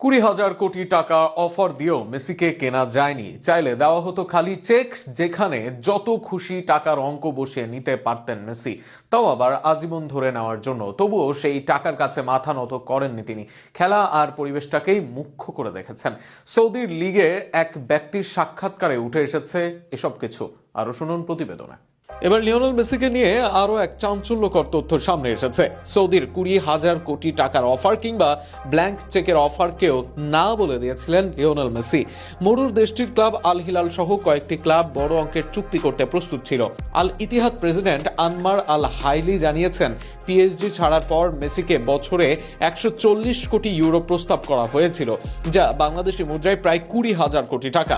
কুড়ি হাজার কোটি টাকা অফার দিয়েও মেসিকে কেনা যায়নি। চাইলে দেওয়া হতো খালি চেক, যেখানে যত খুশি টাকার অঙ্ক বসিয়ে নিতে পারতেন মেসি। তাও আবার আজীবন ধরে নেওয়ার জন্য। তবুও সেই টাকার কাছে মাথা নত করেননি তিনি। খেলা আর পরিবেশটাকেই মুখ্য করে দেখেছেন। সৌদির লিগে এক ব্যক্তির সাক্ষাৎকারে উঠে এসেছে এসব কিছু। আরও শুনুন প্রতিবেদনে। এবার লিওনেল মেসিকে নিয়ে আরও এক চাঞ্চল্যকর তথ্য সামনে এসেছে। সৌদির কুড়ি হাজার কোটি টাকার অফার কিংবা ব্ল্যাঙ্ক চেকের অফারকেও না বলে দিয়েছিলেন লিওনেল মেসি। মরুর দেশটির ক্লাব আল হিলাল সহ কয়েকটি ক্লাব বড় অঙ্কের চুক্তি করতে প্রস্তুত ছিল। Al Ittihad president Anmar Al Hailey জানিয়েছেন পিএসজি ছাড়ার পর মেসিকে বছরে একশো চল্লিশ কোটি ইউরো প্রস্তাব করা হয়েছিল, যা বাংলাদেশি মুদ্রায় প্রায় কুড়ি হাজার কোটি টাকা।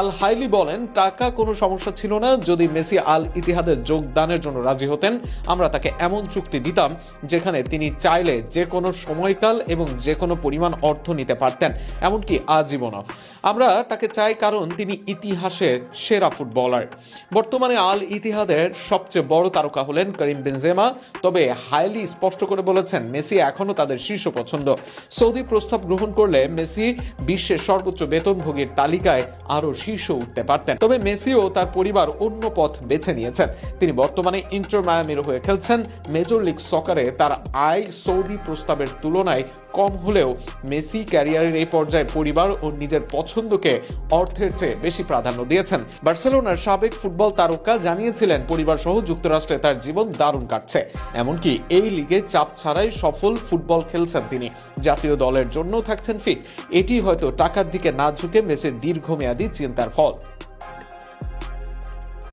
আল হাইলি বলেন, টাকা কোনো সমস্যা ছিল না, যদি মেসি আল ইতিহাদের যোগদানের জন্য রাজি হতেন। আমরা তাকে এমন চুক্তি দিতাম যেখানে তিনি চাইলে যে কোনো সময়কাল এবং যে কোনো পরিমাণ অর্থ নিতে পারতেন, এমনকি আজীবনও। আমরা তাকে চাই কারণ তিনি ইতিহাসের সেরা ফুটবলার। বর্তমানে আল ইতিহাদের সবচেয়ে বড় তারকা হলেন করিম বেনজেমা, তবে হাইলি স্পষ্ট করে বলেছেন মেসি এখনও তাদের শীর্ষ পছন্দ। সৌদি প্রস্তাব গ্রহণ করলে মেসি বিশ্বের সর্বোচ্চ বেতনভোগীর তালিকায় আরও শীর্ষ উঠতে পারতেন। তবে মেসিও তার পরিবার অন্য পথ বেছে নিয়েছেন। তিনি বর্তমানে ইন্টার মায়ামির হয়ে খেলছেন। মেজর লিগ সকারে তার আয় সৌদি প্রস্তাবের তুলনায় কম হলেও মেসি ক্যারিয়ারের এই পর্যায়ে পরিবার ও নিজের পছন্দকে অর্থের চেয়ে বেশি প্রাধান্য দিয়েছেন। বার্সেলোনার সাবেক ফুটবল তারকা জানিয়েছিলেন, পরিবার সহ যুক্তরাষ্ট্রে তার জীবন দারুণ কাটছে। এমনকি এই লিগে চাপ ছাড়াই সফল ফুটবল খেলছেন তিনি। জাতীয় দলের জন্য থাকছেন ফিট। এটি হয়তো টাকার দিকে না ঝুঁকে মেসির দীর্ঘমেয়াদী চিন্তার ফল।